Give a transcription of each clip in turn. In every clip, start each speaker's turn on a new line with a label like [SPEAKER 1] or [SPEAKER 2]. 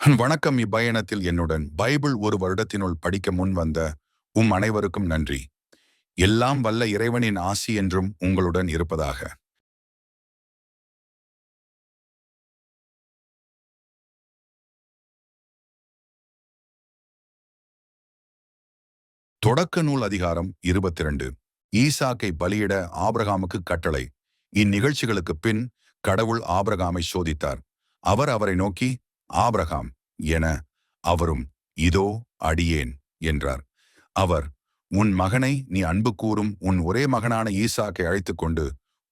[SPEAKER 1] வணக்கம் இப்பயணத்தில் என்னுடன் பைபிள் ஒரு வருடத்தினுள் படிக்க முன் வந்த உம் அனைவருக்கும் நன்றி. எல்லாம் வல்ல இறைவனின் ஆசி என்றும் உங்களுடன் இருப்பதாக. தொடக்க நூல் அதிகாரம் இருபத்தி இரண்டு ஈசாக்கை பலியிட ஆபிரகாமுக்கு கட்டளை. இந்நிகழ்ச்சிகளுக்கு பின் கடவுள் ஆபிரகாமை சோதித்தார். அவர் அவரை நோக்கி ஆபிரகாம் என அவரும் இதோ அடியேன் என்றார். அவர் உன் மகனை நீ அன்பு கூறும் உன் ஒரே மகனான ஈசாக்கை அழைத்துக்கொண்டு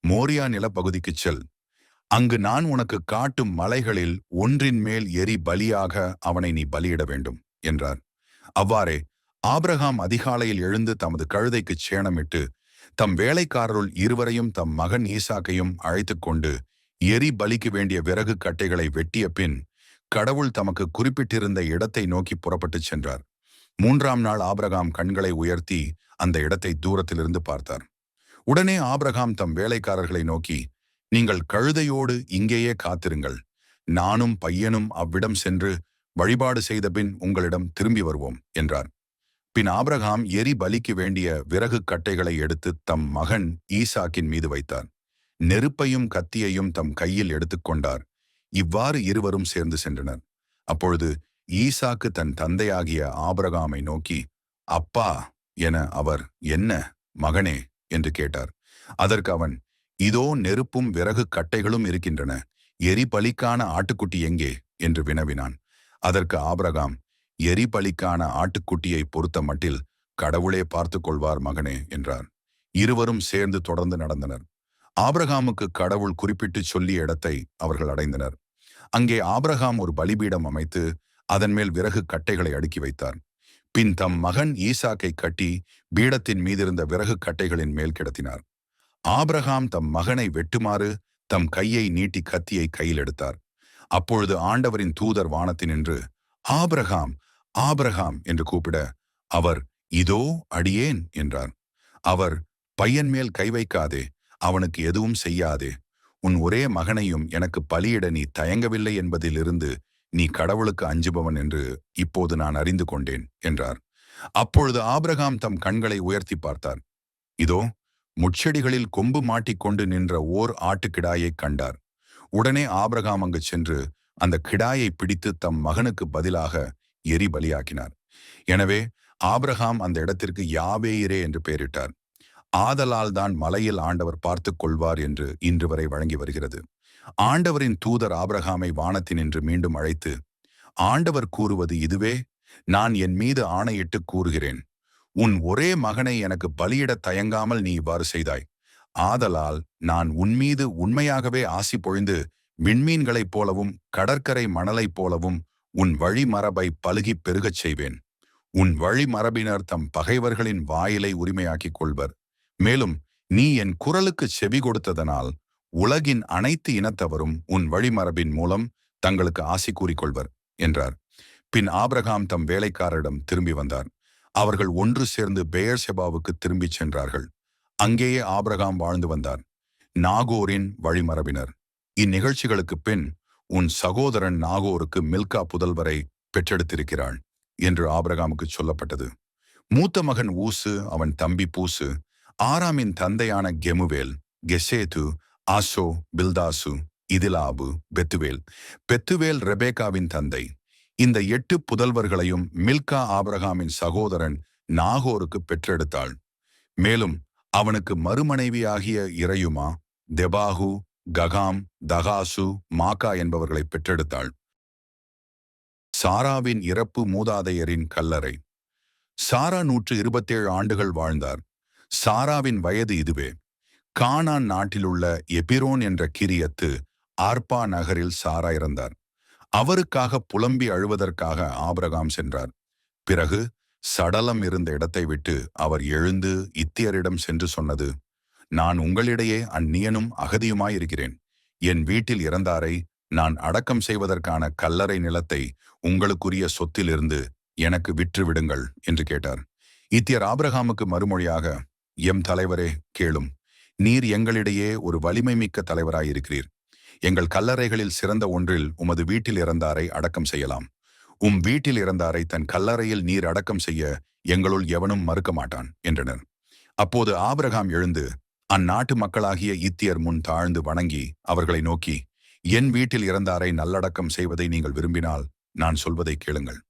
[SPEAKER 1] மோரியா நிலப்பகுதிக்குச் செல். அங்கு நான் உனக்கு காட்டும் மலைகளில் ஒன்றின் மேல் எரி பலியாக அவனை நீ பலியிட வேண்டும் என்றார். அவ்வாறே ஆபிரகாம் அதிகாலையில் எழுந்து தமது கழுதைக்கு சேணமிட்டு தம் வேலைக்காரருள் இருவரையும் தம் மகன் ஈசாக்கையும் அழைத்துக் கொண்டு எரி பலிக்கு வேண்டிய விறகு கட்டைகளை வெட்டிய பின் கடவுள் தமக்கு குறிப்பிட்டிருந்த இடத்தை நோக்கி புறப்பட்டுச் சென்றார். மூன்றாம் நாள் ஆபிரகாம் கண்களை உயர்த்தி அந்த இடத்தை தூரத்திலிருந்து பார்த்தார். உடனே ஆபிரகாம் தம் வேலைக்காரர்களை நோக்கி நீங்கள் கழுதையோடு இங்கேயே காத்திருங்கள். நானும் பையனும் அவ்விடம் சென்று வழிபாடு செய்த பின் உங்களிடம் திரும்பி வருவோம் என்றார். பின் ஆபிரகாம் எரி பலிக்கு வேண்டிய விறகு கட்டைகளை எடுத்து தம் மகன் ஈசாக்கின் மீது வைத்தார். நெருப்பையும் கத்தியையும் தம் கையில் எடுத்துக்கொண்டார் இவ்வாறு இருவரும் சேர்ந்து சென்றனர். அப்பொழுது ஈசாக்கு தன் தந்தையாகிய ஆபரகாமை நோக்கி அப்பா என அவர் என்ன மகனே? என்று கேட்டார். அதற்கு அவன் இதோ நெருப்பும் விறகு கட்டைகளும் இருக்கின்றன. எரிபலிக்கான ஆட்டுக்குட்டி எங்கே? என்று வினவினான். அதற்கு ஆபரகாம் எரிபலிக்கான ஆட்டுக்குட்டியை பொறுத்த மட்டில் கடவுளே பார்த்து கொள்வார் மகனே என்றார். இருவரும் சேர்ந்து தொடர்ந்து நடந்தனர். ஆபிரகாமுக்கு கடவுள் குறிப்பிட்டு சொல்லிய இடத்தை அவர்கள் அடைந்தனர். அங்கே ஆபிரகாம் ஒரு பலிபீடம் அமைத்து அதன் மேல் விறகு கட்டைகளை அடுக்கி வைத்தார். பின் தம் மகன் ஈசாக்கை கட்டி பீடத்தின் மீதிருந்த விறகு கட்டைகளின் மேல் கிடத்தினார். ஆபிரகாம் தம் மகனை வெட்டுமாறு தம் கையை நீட்டி கத்தியை கையில் எடுத்தார். அப்பொழுது ஆண்டவரின் தூதர் வானத்தினின்று ஆபிரகாம் ஆபிரகாம் என்று கூப்பிட அவர் இதோ அடியேன் என்றார். அவர் பையன் மேல் கை வைக்காதே அவனுக்கு எதுவும் செய்யாதே. உன் ஒரே மகனையும் எனக்கு பலியிட நீ தயங்கவில்லை என்பதிலிருந்து நீ கடவுளுக்கு அஞ்சுபவன் என்று இப்போது நான் அறிந்து கொண்டேன் என்றார். அப்பொழுது ஆபிரகாம் தம் கண்களை உயர்த்தி பார்த்தார். இதோ முட்செடிகளில் கொம்பு மாட்டிக்கொண்டு நின்ற ஓர் ஆட்டுக்கிடாயைக் கண்டார். உடனே ஆபிரகாம் அங்கு சென்று அந்த கிடாயை பிடித்து தம் மகனுக்கு பதிலாக எரி பலியாக்கினார் எனவே ஆபிரகாம் அந்த இடத்திற்கு யாவேயிரே என்று பெயரிட்டார். ஆதலால் தான் மலையில் ஆண்டவர் பார்த்து கொள்வார் என்று இன்று வரை வழங்கி வருகிறது. ஆண்டவரின் தூதர் ஆபிரகாமை வானத்தினின்று மீண்டும் அழைத்து ஆண்டவர் கூறுவது இதுவே? நான் என் மீது ஆணையிட்டு கூறுகிறேன். உன் ஒரே மகனை எனக்கு பலியிட தயங்காமல் நீ இவ்வாறு செய்தாய். ஆதலால் நான் உன்மீது உண்மையாகவே ஆசி பொழிந்து விண்மீன்களைப் போலவும் கடற்கரை மணலைப் போலவும் உன் வழிமரபை பழுகிப் பெருகச் செய்வேன். உன் வழிமரபினர் தம் பகைவர்களின் வாயிலை உரிமையாக்கிக் கொள்வர். மேலும் நீ என் குரலுக்கு செவி கொடுத்ததனால் உலகின் அனைத்து இனத்தவரும் உன் வழிமரபின் மூலம் தங்களுக்கு ஆசி கூறிக்கொள்வர் என்றார். பின் ஆபிரகாம் தம் வேலைக்காரரிடம் திரும்பி வந்தார். அவர்கள் ஒன்று சேர்ந்து பெயர் செபாவுக்கு திரும்பிச் சென்றார்கள். அங்கேயே ஆபிரகாம் வாழ்ந்து வந்தார். நாகோரின் வழிமரபினர். இந்நிகழ்ச்சிகளுக்கு பின் உன் சகோதரன் நாகோருக்கு மில்கா புதல்வரை பெற்றெடுத்திருக்கிறாள் என்று ஆபிரகாமுக்கு சொல்லப்பட்டது. மூத்த மகன் ஊசு அவன் தம்பி பூசு ஆராமின் தந்தையான கெமுவேல் கெசேது ஆசோ பில்தாசு இதிலாபு பெத்துவேல். பெத்துவேல் ரெபேகாவின் தந்தை. இந்த எட்டு புதல்வர்களையும் மில்கா ஆபிரகாமின் சகோதரன் நாகோருக்கு பெற்றெடுத்தாள். மேலும் அவனுக்கு மறுமனைவியாகிய இறையுமா தெபாகு ககாம் தகாசு மாகா என்பவர்களை பெற்றெடுத்தாள். சாராவின் இறப்பு மூதாதையரின் கல்லறை. சாரா நூற்று இருபத்தேழு ஆண்டுகள் வாழ்ந்தார். சாராவின் வயது இதுவே. கானான் நாட்டிலுள்ள எபிரோன் என்ற கிரியத்து ஆர்பா நகரில் சாரா இறந்தார். அவருக்காக புலம்பி அழுவதற்காக ஆபிரகாம் சென்றார். பிறகு சடலம் இருந்த இடத்தை விட்டு அவர் எழுந்து இத்தியரிடம் சென்று சொன்னது நான் உங்களிடையே அந்நியனும் அகதியுமாயிருக்கிறேன் என் வீட்டில் இறந்தாரை நான் அடக்கம் செய்வதற்கான கல்லறை நிலத்தை உங்களுக்குரிய சொத்திலிருந்து எனக்கு விற்றுவிடுங்கள் என்று கேட்டார். இத்தியர் ஆபிரகாமுக்கு மறுமொழியாக எம் தலைவரே கேளும். நீர் எங்களிடையே ஒரு வலிமை மிக்க தலைவராயிருக்கிறீர். எங்கள் கல்லறைகளில் சிறந்த ஒன்றில் உமது வீட்டில் இறந்தாரை அடக்கம் செய்யலாம். உம் வீட்டில் இறந்தாரை தன் கல்லறையில் நீர் அடக்கம் செய்ய எங்களுள் எவனும் மறுக்க மாட்டான் என்றனர். அப்போது ஆபிரகாம் எழுந்து அந்நாட்டு மக்களாகிய இத்தியர் முன் தாழ்ந்து வணங்கி அவர்களை நோக்கி என் வீட்டில் இறந்தாரை நல்லடக்கம் செய்வதை நீங்கள் விரும்பினால் நான் சொல்வதை கேளுங்கள்.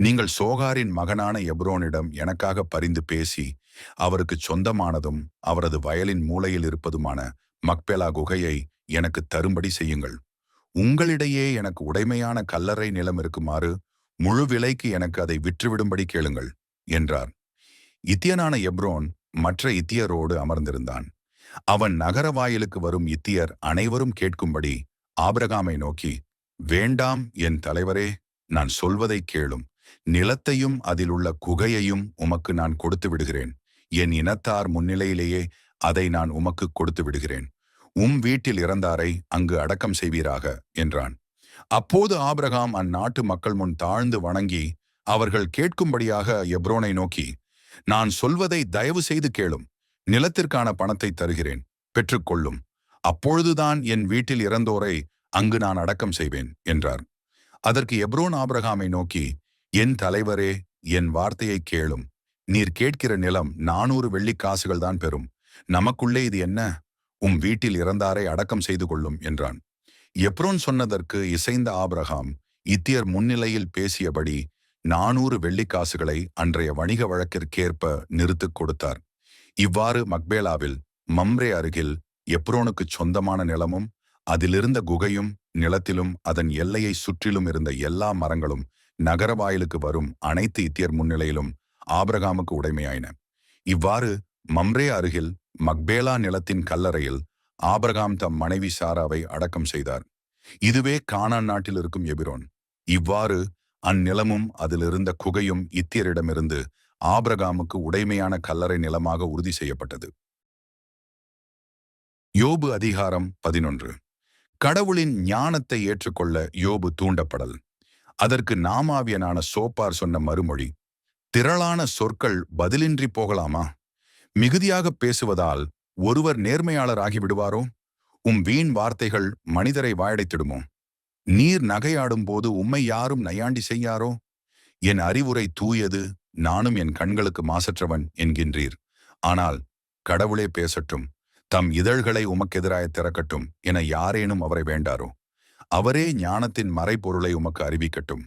[SPEAKER 1] நீங்கள் சோகாரின் மகனான எப்ரோனிடம் எனக்காக பரிந்து பேசி அவருக்கு சொந்தமானதும் அவரது வயலின் மூலையில் இருப்பதுமான மக்பெலா குகையை எனக்கு தரும்படி செய்யுங்கள். உங்களிடையே எனக்கு உடைமையான கல்லறை நிலம் இருக்குமாறு முழு விலைக்கு எனக்கு அதை விற்றுவிடும்படி கேளுங்கள் என்றார். இத்தியனான எப்ரோன் மற்ற இத்தியரோடு அமர்ந்திருந்தான். அவன் நகர வாயிலுக்கு வரும் இத்தியர் அனைவரும் கேட்கும்படி ஆபிரகாமை நோக்கி வேண்டாம் என் தலைவரே நான் சொல்வதை கேளும். நிலத்தையும் அதிலுள்ள குகையையும் உமக்கு நான் கொடுத்து விடுகிறேன். என் இனத்தார் முன்னிலையிலேயே அதை நான் உமக்கு கொடுத்து விடுகிறேன். உம் வீட்டில் இறந்தாரை அங்கு அடக்கம் செய்வீராக என்றான். அப்போது ஆபிரகாம் அந்நாட்டு மக்கள் முன் தாழ்ந்து வணங்கி அவர்கள் கேட்கும்படியாக எப்ரோனை நோக்கி நான் சொல்வதை தயவு செய்து கேளும். நிலத்திற்கான பணத்தை தருகிறேன். பெற்றுக்கொள்ளும் அப்பொழுதுதான் என் வீட்டில் இறந்தோரை அங்கு நான் அடக்கம் செய்வேன் என்றார். அதற்கு எப்ரோன் ஆபிரகாமை நோக்கி என் தலைவரே என் வார்த்தையை கேளும். நீர் கேட்கிற நிலம் நானூறு வெள்ளிக்காசுகள் தான் பெறும். நமக்குள்ளே இது என்ன? உம் வீட்டில் இறந்தாரை அடக்கம் செய்து கொள்ளும் என்றான். எப்ரோன் சொன்னதற்கு இசைந்த ஆபிரகாம் இத்தியர் முன்னிலையில் பேசியபடி நானூறு வெள்ளிக்காசுகளை அன்றைய வணிக வழக்கிற்கேற்ப நிறுத்துக் கொடுத்தார். இவ்வாறு மக்பேலாவில் மம்ரே அருகில் எப்ரோனுக்குச் சொந்தமான நிலமும் அதிலிருந்த குகையும் நிலத்திலும் அதன் எல்லையை சுற்றிலும் இருந்த எல்லா மரங்களும் நகர வாயிலுக்கு வரும் அனைத்து இத்தியர் முன்னிலையிலும் ஆபிரகாமுக்கு உடைமையாயின. இவ்வாறு மம்ரே அருகில் மக்பேலா நிலத்தின் கல்லறையில் ஆபிரகாம் தம் மனைவி சாராவை அடக்கம் செய்தார். இதுவே கானான் நாட்டில் இருக்கும் எபிரோன். இவ்வாறு அந்நிலமும் அதிலிருந்த குகையும் இத்தியரிடமிருந்து ஆபிரகாமுக்கு உடைமையான கல்லறை நிலமாக உறுதி செய்யப்பட்டது. யோபு அதிகாரம் பதினொன்று. கடவுளின் ஞானத்தை ஏற்றுக்கொள்ள யோபு தூண்டப்படல். அதற்கு நாமாவியனான சோப்பார் சொன்ன மறுமொழி திரளான சொற்கள் பதிலின்றி போகலாமா? மிகுதியாக பேசுவதால் ஒருவர் நேர்மையாளர் ஆகிவிடுவாரோ உம் வீண் வார்த்தைகள் மனிதரை வாயடைத்திடுமோ? நீர் நகையாடும் போது உம்மை யாரும் நையாண்டி செய்யாரோ? என் அறிவுரை தூயது நானும் என் கண்களுக்கு மாசற்றவன் என்கின்றீர். ஆனால் கடவுளே பேசட்டும் தம் இதழ்களை உமக்கெதிராய திறக்கட்டும் என யாரேனும் அவரை வேண்டாரோ? அவரே ஞானத்தின் மறைபொருளை உமக்கு அறிவிக்கட்டும்.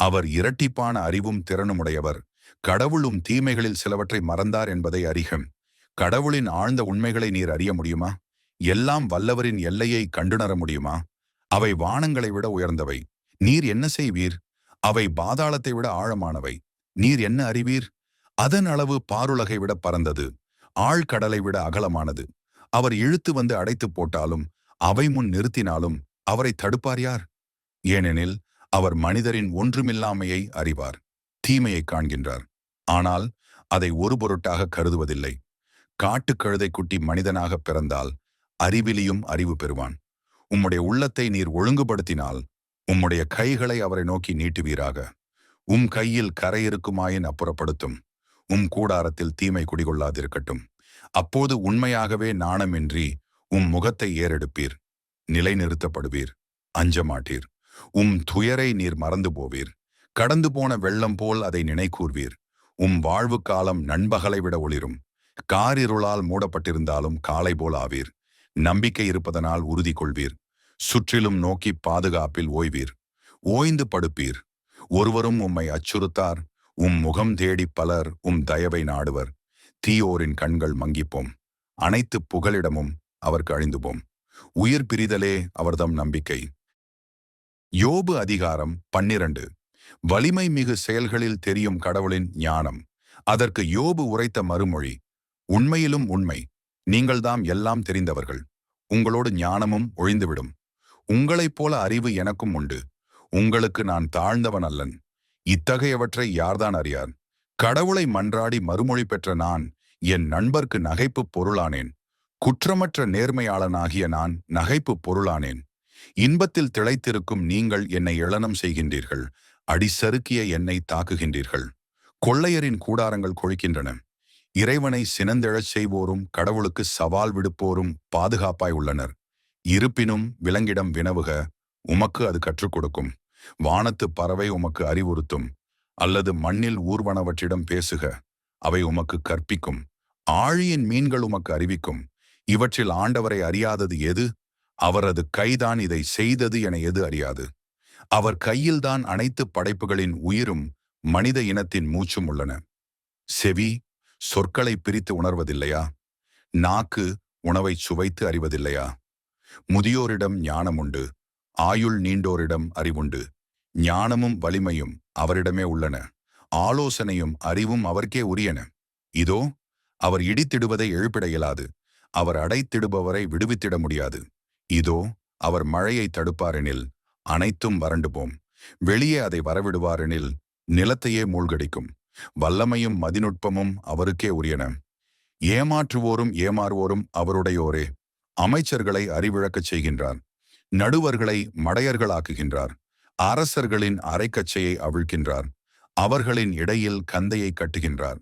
[SPEAKER 1] அவர் இரட்டிப்பான அறிவும் திறனுமுடையவர். கடவுளும் தீமைகளில் சிலவற்றை மறந்தார் என்பதை அறிகம் கடவுளின் ஆழ்ந்த உண்மைகளை நீர் அறிய முடியுமா? எல்லாம் வல்லவரின் எல்லையை கண்டுணர முடியுமா? அவை வானங்களை விட உயர்ந்தவை. நீர் என்ன செய்வீர்? அவை பாதாளத்தை விட ஆழமானவை. நீர் என்ன அறிவீர்? அதன் அளவு பாருலகை விட பறந்தது ஆழ்கடலை விட அகலமானது. அவர் இழுத்து வந்து அடைத்து போட்டாலும் அவை முன் நிறுத்தினாலும் அவரை தடுப்பார் யார்? ஏனெனில் அவர் மனிதரின் ஒன்றுமில்லாமையை அறிவார் தீமையை காண்கின்றார். ஆனால் அதை ஒரு பொருட்டாக கருதுவதில்லை. காட்டுக்கழுதை குட்டி மனிதனாக பிறந்தால் அறிவிலியும் அறிவு பெறுவான். உம்முடைய உள்ளத்தை நீர் ஒழுங்குபடுத்தினால் உம்முடைய கைகளை அவரை நோக்கி நீட்டுவீராக. உம் கையில் கரை இருக்குமாயின் அப்புறப்படுத்தும். உம் கூடாரத்தில் தீமை குடிகொள்ளாதிருக்கட்டும். அப்போது உண்மையாகவே நாணமின்றி உம் முகத்தை ஏறெடுப்பீர். நிலைநிறுத்தப்படுவீர். அஞ்ச மாட்டீர் உம் துயரை நீர் மறந்து போவீர் கடந்து போன வெள்ளம் போல் அதை நினைக்கூர்வீர் உம் வாழ்வு காலம் நண்பகலை விட ஒளிரும். காரிருளால் மூடப்பட்டிருந்தாலும் காலை போல் ஆவீர். நம்பிக்கை இருப்பதனால் உறுதி கொள்வீர் சுற்றிலும் நோக்கி பாதுகாப்பில் ஓய்வீர். ஓய்ந்து படுப்பீர். ஒருவரும் உம்மை அச்சுறுத்தார். உம் முகம் தேடி பலர் உம் தயவை நாடுவர். தீயோரின் கண்கள் மங்கிப்போம். அனைத்து புகலிடமும் அவருக்கு அழிந்துபோம். உயிர் பிரிதலே அவர்தம் நம்பிக்கை. யோபு அதிகாரம் பன்னிரண்டு. வலிமை மிகு செயல்களில் தெரியும் கடவுளின் ஞானம். அதற்கு யோபு உரைத்த மறுமொழி உண்மையிலும் உண்மை நீங்கள்தாம் எல்லாம் தெரிந்தவர்கள். உங்களோடு ஞானமும் ஒழிந்துவிடும். உங்களைப் போல அறிவு எனக்கும் உண்டு. உங்களுக்கு நான் தாழ்ந்தவன் அல்லன். இத்தகையவற்றை யார்தான் அறியார்? கடவுளை மன்றாடி மறுமொழி பெற்ற நான் என் நண்பர்க்கு நகைப்பு பொருளானேன். குற்றமற்ற நேர்மையாளனாகிய நான் நகைப்பு பொருளானேன். இன்பத்தில் திளைத்திருக்கும் நீங்கள் என்னை இளனம் செய்கின்றீர்கள். அடிசறுக்கிய என்னை தாக்குகின்றீர்கள். கொள்ளையரின் கூடாரங்கள் கொழிக்கின்றன. இறைவனை சினந்தெழச் செய்வோரும் கடவுளுக்கு சவால் விடுப்போரும் பாதுகாப்பாய் உள்ளனர். இருப்பினும் விலங்கிடம் வினவுக உமக்கு அது கற்றுக் கொடுக்கும். வானத்து பறவை உமக்கு அறிவுறுத்தும். அல்லது மண்ணில் ஊர்வனவற்றிடம் பேசுக அவை உமக்கு கற்பிக்கும். ஆழியின் மீன்கள் உமக்கு அறிவிக்கும். இவற்றில் ஆண்டவரை அறியாதது எது? அவரது கைதான் இதை செய்தது என எது அறியாது? அவர் கையில்தான் அனைத்து படைப்புகளின் உயிரும் மனித இனத்தின் மூச்சும் உள்ளன. செவி சொற்களை பிரித்து உணர்வதில்லையா? நாக்கு உணவை சுவைத்து அறிவதில்லையா? முதியோரிடம் ஞானம் உண்டு ஆயுள் நீண்டோரிடம் அறிவுண்டு ஞானமும் வலிமையும் அவரிடமே உள்ளன ஆலோசனையும் அறிவும் அவருக்கே உரியன. இதோ அவர் இடித்திடுவதை எழுப்பிட இயலாது அவர் அடைத்திடுபவரை விடுவித்திட முடியாது. இதோ அவர் மழையை தடுப்பாரெனில் அனைத்தும் வறண்டுபோம். வெளியே அதை வரவிடுவாரெனில் நிலத்தையே மூழ்கடிக்கும். வல்லமையும் மதிநுட்பமும் அவருக்கே உரியன. ஏமாற்றுவோரும் ஏமாறுவோரும் அவருடையோரே. அமைச்சர்களை அறிவிழக்கச் செய்கின்றார். நடுவர்களை மடையர்களாக்குகின்றார். அரசர்களின் அரைக்கச்சையை அவிழ்க்கின்றார். அவர்களின் இடையில் கந்தையை கட்டுகின்றார்.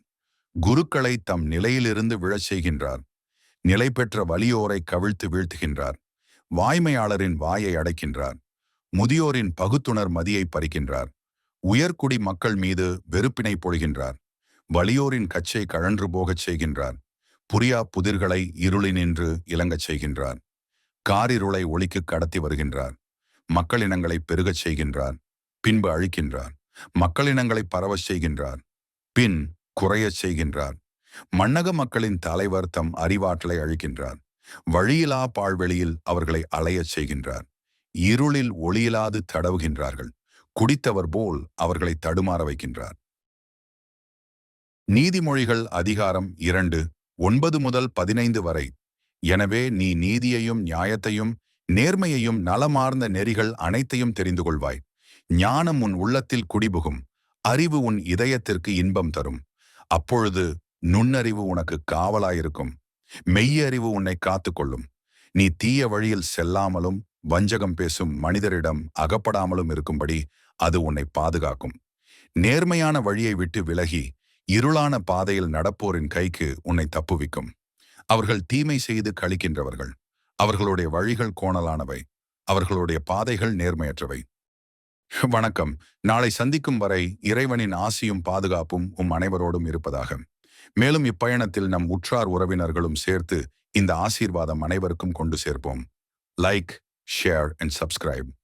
[SPEAKER 1] குருக்களை தம் நிலையிலிருந்து விழச் செய்கின்றார். நிலை பெற்ற வலியோரை கவிழ்த்து வீழ்த்துகின்றார். வாய்மையாளரின் வாயை அடைக்கின்றார். முதியோரின் பகுத்துணர் மதியை பறிக்கின்றார். உயர்குடி மக்கள் மீது வெறுப்பினை பொழிகின்றார். வலியோரின் கச்சை கழன்று போகச் செய்கின்றார். புரியா புதிர்களை இருளினின்று இலங்கச் செய்கின்றார். காரிருளை ஒளிக்கு கடத்தி வருகின்றார். மக்களினங்களை பெருகச் செய்கின்றார். பின்பு அழிக்கின்றார். மக்களினங்களை பரவச் செய்கின்றார். பின் குறையச் செய்கின்றார். மன்னக மக்களின் தலைவர் தம் அறிவாற்றலை அழிக்கின்றார். வழியிலா பாழ்வெளியில் அவர்களை அலையச் செய்கின்றார். இருளில் ஒளியிலாது தடவுகின்றார்கள். குடித்தவர் போல் அவர்களை தடுமாற வைக்கின்றார். நீதிமொழிகள் அதிகாரம் இரண்டு ஒன்பது முதல் பதினைந்து வரை. எனவே நீ நீதியையும் நியாயத்தையும் நேர்மையையும் நலமார்ந்த நெறிகள் அனைத்தையும் தெரிந்து கொள்வாய். ஞானம் உன் உள்ளத்தில் குடிபுகும் அறிவு உன் இதயத்திற்கு இன்பம் தரும். அப்பொழுது நுண்ணறிவு உனக்கு காவலாயிருக்கும். மெய்யறிவு உன்னை காத்துக்கொள்ளும். நீ தீய வழியில் செல்லாமலும் வஞ்சகம் பேசும் மனிதரிடம் அகப்படாமலும் இருக்கும்படி அது உன்னை பாதுகாக்கும். நேர்மையான வழியை விட்டு விலகி இருளான பாதையில் நடப்போரின் கைக்கு உன்னை தப்புவிக்கும். அவர்கள் தீமை செய்து கழிக்கின்றவர்கள் அவர்களுடைய வழிகள் கோணலானவை. அவர்களுடைய பாதைகள் நேர்மையற்றவை. வணக்கம். நாளை சந்திக்கும் வரை இறைவனின் ஆசியும் பாதுகாப்பும் உம் அனைவரோடும் இருப்பதாக. மேலும் இப்பயணத்தில் நம் உற்றார் உறவினர்களும் சேர்த்து இந்த ஆசீர்வாதம் அனைவருக்கும் கொண்டு சேர்ப்போம். Like share and subscribe